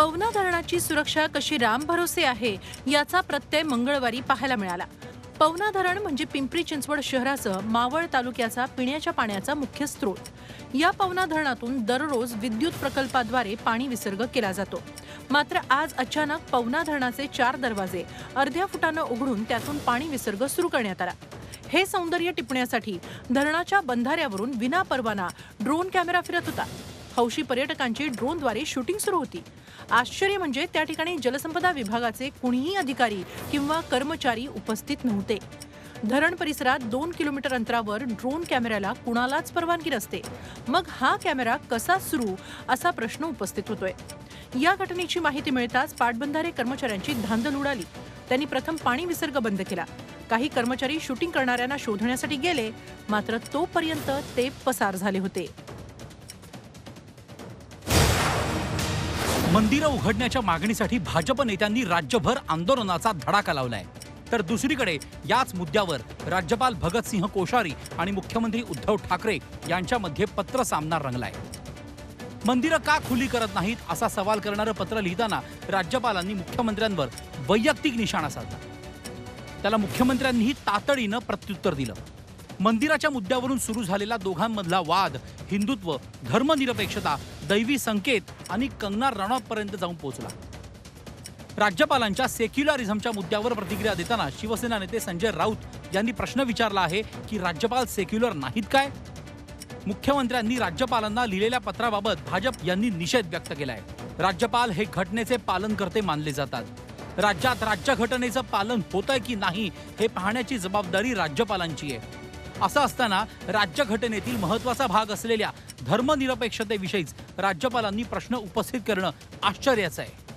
पवना धरणाची सुरक्षा कशी राम भरोसे आहे याचा प्रत्यय मंगळवारी पाहायला मिळाला. पवना धरण म्हणजे पिंपरी चिंचवड शहरासह मावळ तालुक्याचा पिण्याच्या पाण्याचा मुख्य स्रोत. या पवना धरणातून दररोज विद्युत प्रकल्पाद्वारे पाणी विसर्ग केला जातो. मात्र आज अचानक पवना धरणाचे चार दरवाजे अर्ध्या फुटानं उघडून त्यातून पाणी विसर्ग सुरू करण्यात आला. हे सौंदर्य टिपण्यासाठी धरणाच्या बंधाऱ्यावरून विना परवाना ड्रोन कॅमेरा फिरत होता. हौशी पर्यटकांची ड्रोनद्वारे शूटिंग सुरू होती. आश्चर्य म्हणजे त्या ठिकाणी जलसंपदा विभागाचे कुणीही अधिकारी किंवा कर्मचारी उपस्थित नव्हते. धरण परिसरात दोन किलोमीटर अंतरावर ड्रोन कॅमेऱ्याला कुणालाच परवानगी नसते. मग हा कॅमेरा कसा सुरू असा प्रश्न उपस्थित होतोय. या घटनेची माहिती मिळताच पाटबंधारे कर्मचाऱ्यांची धांदल उडाली. त्यांनी प्रथम पाणी विसर्ग बंद केला. काही कर्मचारी शूटिंग करणाऱ्यांना शोधण्यासाठी गेले मात्र तोपर्यंत ते पसार झाले होते. मंदिरं उघडण्याच्या मागणीसाठी भाजप नेत्यांनी राज्यभर आंदोलनाचा धडाका लावलाय. तर दुसरीकडे याच मुद्द्यावर राज्यपाल भगतसिंह कोश्यारी आणि मुख्यमंत्री उद्धव ठाकरे यांच्यामध्ये पत्र सामना रंगलाय. मंदिरं का खुली करत नाहीत असा सवाल करणारं पत्र लिहिताना राज्यपालांनी मुख्यमंत्र्यांवर वैयक्तिक निशाणा साधला. त्याला मुख्यमंत्र्यांनीही तातडीनं प्रत्युत्तर दिलं. मंदिराच्या मुद्द्यावरून सुरू झालेला दोघांमधला वाद हिंदुत्व धर्मनिरपेक्षता दैवी संकेत आणि कंगना रणॉतपर्यंत जाऊन पोहोचला. राज्यपालांच्या सेक्युलरिझमच्या मुद्द्यावर प्रतिक्रिया देताना शिवसेना नेते संजय राऊत यांनी प्रश्न विचारला आहे की राज्यपाल सेक्युलर नाहीत काय? मुख्यमंत्र्यांनी राज्यपालांना लिहिलेल्या पत्राबाबत भाजप यांनी निषेध व्यक्त केला आहे राज्यपाल हे घटनेचे पालन करते मानले जातात. राज्यात राज्यघटनेचं पालन होतंय की नाही हे पाहण्याची जबाबदारी राज्यपालांची आहे. असं असताना राज्यघटनेतील महत्त्वाचा भाग असलेल्या धर्मनिरपेक्षतेविषयीच राज्यपालांनी प्रश्न उपस्थित करणं आश्चर्याचं आहे.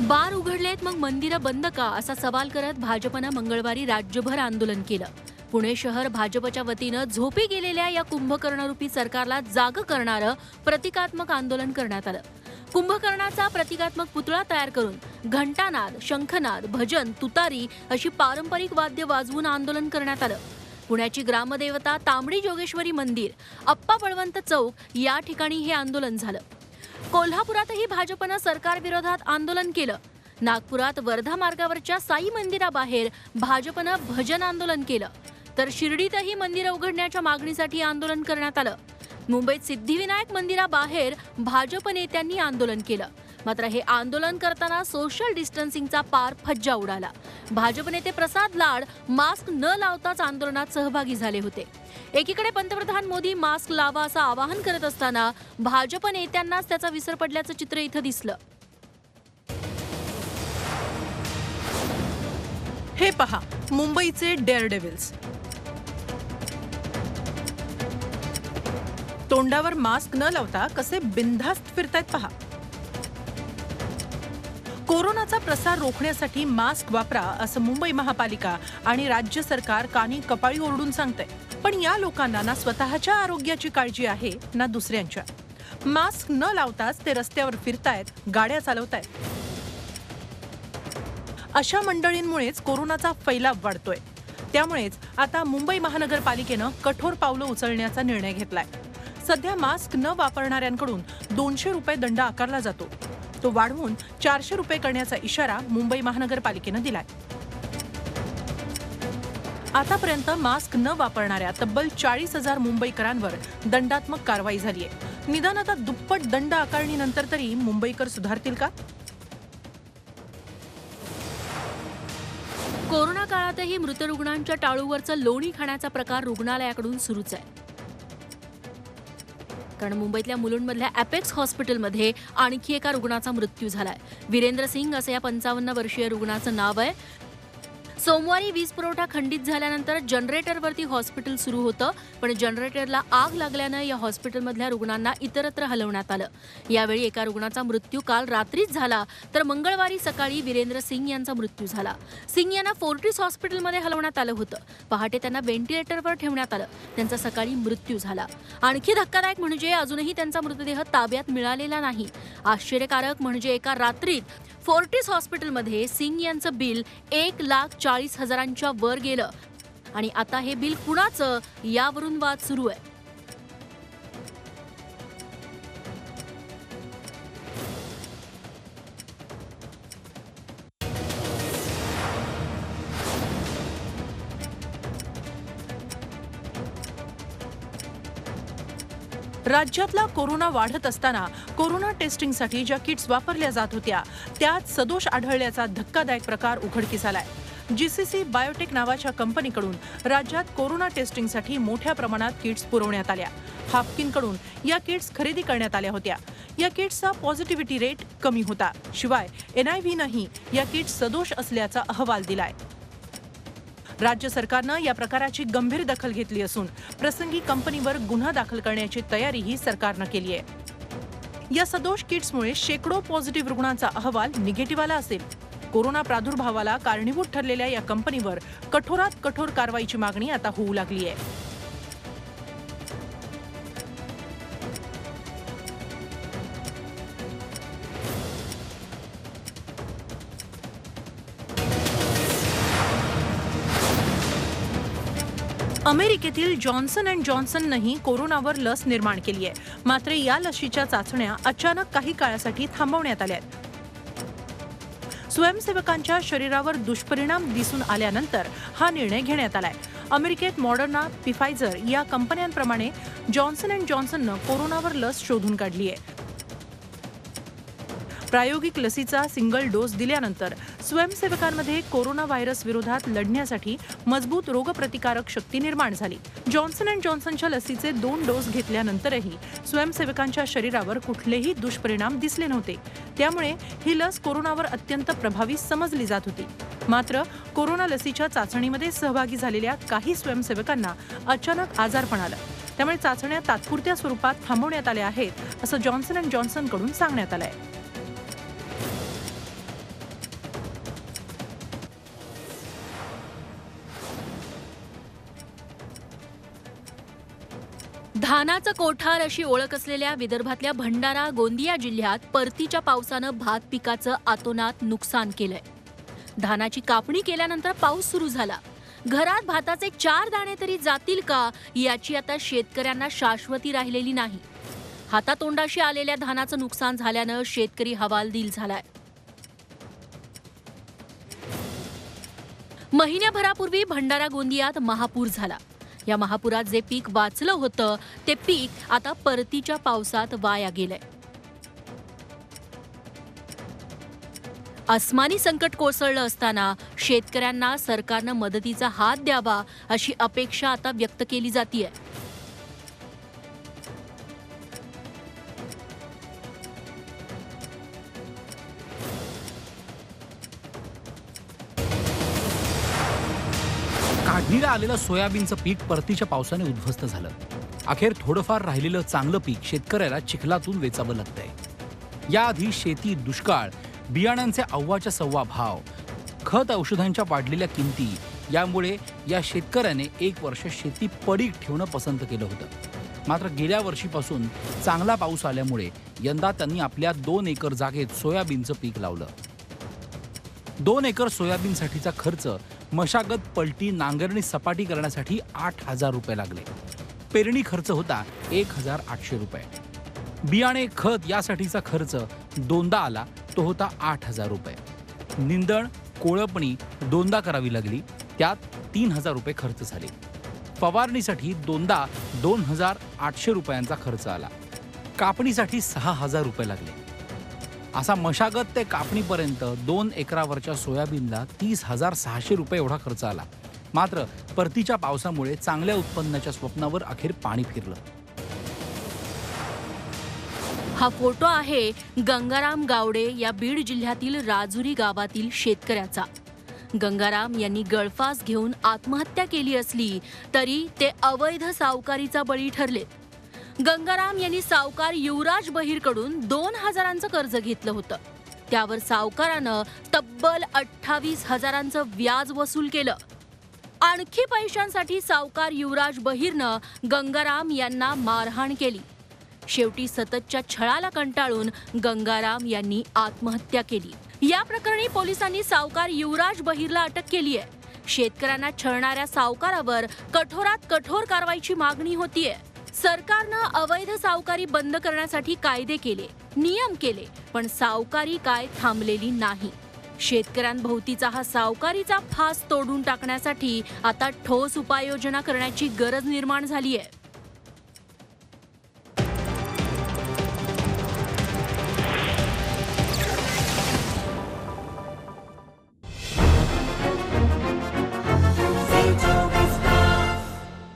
बार उघडलेत मग मंदिरं बंद का? असा सवाल करत भाजपनं मंगळवारी राज्यभर आंदोलन केलं. पुणे शहर भाजपच्या वतीनं झोपी गेलेल्या या कुंभकर्णरूपी सरकारला जाग करणारं प्रतिकात्मक आंदोलन करण्यात आलं. कुंभकर्णाचा प्रतिकात्मक पुतळा तयार करून घंटानाद शंखनाद भजन तुतारी अशी पारंपरिक वाद्य वाजवून आंदोलन करण्यात आलं. पुण्याची ग्रामदेवता तांबडी जोगेश्वरी मंदिर अप्पा बळवंत चौक या ठिकाणी हे आंदोलन झालं. कोल्हापुरातही भाजपनं सरकारविरोधात आंदोलन केलं. नागपुरात वर्धा मार्गावरच्या साई मंदिराबाहेर भाजपनं भजन आंदोलन केलं. तर शिर्डीतही मंदिरं उघडण्याच्या मागणीसाठी आंदोलन करण्यात आलं. मुंबईत सिद्धिविनायक मंदिराबाहेर भाजप नेत्यांनी आंदोलन केलं. मात्र हे आंदोलन करताना सोशल डिस्टन्सिंगचा पार फज्जा उडाला. भाजप नेते प्रसाद लाड मास्क न लावताच आंदोलनात सहभागी झाले होते. एकीकडे पंतप्रधान मोदी मास्क लावा असं आवाहन करत असताना भाजप नेत्यांनाच त्याचा विसर पडल्याचं चित्र इथं दिसलं. हे पहा मुंबईचे डेअर डेव्हिल्स तोंडावर मास्क न लावता कसे बिनधास्त फिरतायत पहा. कोरोनाचा प्रसार रोखण्यासाठी मास्क वापरा असं मुंबई महापालिका आणि राज्य सरकार कानी कपाळी ओरडून सांगतंय. पण या लोकांना ना स्वतःच्या आरोग्याची काळजी आहे ना दुसऱ्यांच्या. मास्क न लावताच ते रस्त्यावर फिरतायत गाड्या चालवतायत. अशा मंडळींमुळेच कोरोनाचा फैलाव वाढतोय. त्यामुळेच आता मुंबई महानगरपालिकेनं कठोर पावलं उचलण्याचा निर्णय घेतलाय. सध्या मास्क न वापरणाऱ्यांकडून दोनशे रुपये दंड आकारला जातो. तो वाढवून चारशे रुपये करण्याचा इशारा मुंबई महानगरपालिकेनं दिलाय. आतापर्यंत मास्क न वापरणाऱ्या तब्बल चाळीस हजार मुंबईकरांवर दंडात्मक कारवाई झाली आहे. निदान आता दुप्पट दंड आकारणीनंतर तरी मुंबईकर सुधारतील का? कोरोना काळातही मृत रुग्णांच्या टाळूवरचं लोणी खाण्याचा प्रकार रुग्णालयाकडून सुरूच आहे. कारण मुंबईतल्या मुलुंडमधल्या अपेक्स हॉस्पिटलमध्ये आणखी एका रुग्णाचा मृत्यू झालाय. वीरेंद्र सिंग असं या पंचावन्न वर्षीय रुग्णाचं नाव आहे. सोमवारी वीज पुरवठा खंडित झाल्यानंतर जनरेटरवरती हॉस्पिटल सुरू होतं पण जनरेटरला आग लागल्यानं या हॉस्पिटलमधल्या रुग्णांना इतरत्र हलवण्यात आलं. यावेळी एका रुग्णाचा मृत्यू काल रात्रीच झाला तर मंगळवारी सकाळी वीरेंद्र सिंग यांचा मृत्यू झाला. सिंग यांना फोर्टिस हॉस्पिटलमध्ये हलवण्यात आलं होतं. पहाटे त्यांना व्हेंटिलेटरवर ठेवण्यात आलं. त्यांचा सकाळी मृत्यू झाला. आणखी धक्कादायक म्हणजे अजूनही त्यांचा मृतदेह ताब्यात मिळालेला नाही. आश्चर्यकारक म्हणजे एका रात्रीत फोर्टिस हॉस्पिटलमध्ये सिंग यांचं बिल एक लाख चाळीस हजारांच्या वर गेलं. आणि आता हे बिल कुणाचं? यावरून वाद सुरू आहे. राज्यातला कोरोना वाढत असताना कोरोना टेस्टिंगसाठी ज्या किट्स वापरल्या जात होत्या त्यात सदोष आढळल्याचा धक्कादायक प्रकार उघडकीस आलाय. जीसीसी बायोटेक नावाच्या कंपनीकडून राज्यात कोरोना टेस्टिंगसाठी मोठ्या प्रमाणात किट्स पुरवण्यात आल्या. हाफकिनकडून या किट्स खरेदी करण्यात आल्या होत्या. या किट्सचा पॉझिटिव्हिटी रेट कमी होता. शिवाय एनआयव्हीनंही या किट्स सदोष असल्याचा अहवाल दिलाय. राज्य सरकारनं या प्रकाराची गंभीर दखल घेतली असून प्रसंगी कंपनीवर गुन्हा दाखल करण्याची तयारीही सरकारनं केली आहे. या सदोष किट्समुळे शेकडो पॉझिटिव्ह रुग्णांचा अहवाल निगेटिव्ह आला असेल. कोरोना प्रादुर्भावाला कारणीभूत ठरलेल्या या कंपनीवर कठोरात कठोर कारवाईची मागणी आता होऊ लागली आहे. अमेरिकेतील जॉन्सन अँड जॉन्सननंही कोरोनावर लस निर्माण केली आहे. मात्र या लशीच्या चाचण्या अचानक काही काळासाठी थांबवण्यात आल्या आहेत. स्वयंसेवकांच्या शरीरावर दुष्परिणाम दिसून आल्यानंतर हा निर्णय घेण्यात आलाय. अमेरिकेत मॉडर्ना पिफायझर या कंपन्यांप्रमाणे जॉन्सन अँड जॉन्सननं कोरोनावर लस शोधून काढली आहे. प्रायोगिक लसीचा सिंगल डोस दिल्यानंतर स्वयंसेवकांमध्ये कोरोना व्हायरस विरोधात लढण्यासाठी मजबूत रोगप्रतिकारक शक्ती निर्माण झाली. जॉन्सन अँड जॉन्सनच्या लसीचे दोन डोस घेतल्यानंतरही स्वयंसेवकांच्या शरीरावर कुठलेही दुष्परिणाम दिसले नव्हते. त्यामुळे ही लस कोरोनावर अत्यंत प्रभावी समजली जात होती. मात्र कोरोना लसीच्या चाचणीमध्ये सहभागी झालेल्या काही स्वयंसेवकांना अचानक आजारपण आलं. त्यामुळे चाचण्या तात्पुरत्या स्वरूपात थांबवण्यात आल्या आहेत असं जॉन्सन अँड जॉन्सनकडून सांगण्यात आलं आहे धानाचं कोठार अशी ओळख असलेल्या विदर्भातल्या भंडारा गोंदिया जिल्ह्यात परतीच्या पावसानं भात पिकाचं आतोनात नुकसान केलंय. धानाची कापणी केल्यानंतर पाऊस सुरू झाला. घरात भाताचे चार दाणे तरी जातील का याची आता शेतकऱ्यांना शाश्वती राहिलेली नाही. हातातोंडाशी आलेल्या धानाचं नुकसान झाल्यानं शेतकरी हवालदिल झालाय. महिन्याभरापूर्वी भंडारा गोंदियात महापूर झाला. या महापुरात जे पीक वाचलं होतं ते पीक आता परतीच्या पावसात वाया गेलंय. अस्मानी संकट कोसळलं असताना शेतकऱ्यांना सरकारनं मदतीचा हात द्यावा अशी अपेक्षा आता व्यक्त केली जातीये. काढणीला आलेलं सोयाबीनचं पीक परतीच्या पावसाने उद्ध्वस्त झालं. अखेर थोडंफार राहिलेलं चांगलं पीक शेतकऱ्याला चिखलातून वेचावं लागतंय. याआधी शेती दुष्काळ बियाण्यांचे अव्वाच्या सव्वा भाव खत औषधांच्या वाढलेल्या किमती यामुळे या शेतकऱ्याने एक वर्ष शेती पडीक ठेवणं पसंत केलं होतं. मात्र गेल्या वर्षीपासून चांगला पाऊस आल्यामुळे यंदा त्यांनी आपल्या दोन एकर जागेत सोयाबीनचं पीक लावलं. दोन एकर सोयाबीनसाठीचा खर्च मशागत पलटी नांगरणी सपाटी करण्यासाठी आठ हजार रुपये लागले. पेरणी खर्च होता एक हजार आठशे रुपये. बियाणे खत यासाठीचा खर्च दोनदा आला तो होता आठ हजार रुपये. निंदण कोळपणी दोनदा करावी लागली त्यात तीन हजार रुपये खर्च झाले. फवारणीसाठी दोनदा दोन हजार आठशे रुपयांचा खर्च आला. कापणीसाठी सहा हजार रुपये लागले. असा मशागत ते कापणीपर्यंत दोन एकरावरच्या सोयाबीनला तीस हजार सहाशे रुपये एवढा खर्च आला. मात्र परतीच्या पावसामुळे चांगल्या उत्पन्नाच्या स्वप्नावर अखेर पाणी फिरलं. हा फोटो आहे गंगाराम गावडे या बीड जिल्ह्यातील राजुरी गावातील शेतकऱ्याचा. गंगाराम यांनी गळफास घेऊन आत्महत्या केली असली तरी ते अवैध सावकारीचा बळी ठरलेत गंगाराम यांनी सावकार युवराज बहिरकडून दोन हजारांचं कर्ज घेतलं होतं. त्यावर सावकारानं तब्बल अठ्ठावीस हजारांचं व्याज वसूल केलं. आणखी पैशांसाठी सावकार युवराज बहिरनं गंगाराम यांना मारहाण केली. शेवटी सततच्या छळाला कंटाळून गंगाराम यांनी आत्महत्या केली. या प्रकरणी पोलिसांनी सावकार युवराज बहिरला अटक केली आहे शेतकऱ्यांना छळणाऱ्या सावकारावर कठोरात कठोर कारवाईची मागणी होतीये. सरकारनं अवैध सावकारी बंद करण्यासाठी कायदे केले नियम केले पण सावकारी काय थांबलेली नाही. शेतकऱ्यांभोवतीचा हा सावकारीचा फास तोडून टाकण्यासाठी आता ठोस उपाययोजना करण्याची गरज निर्माण झाली आहे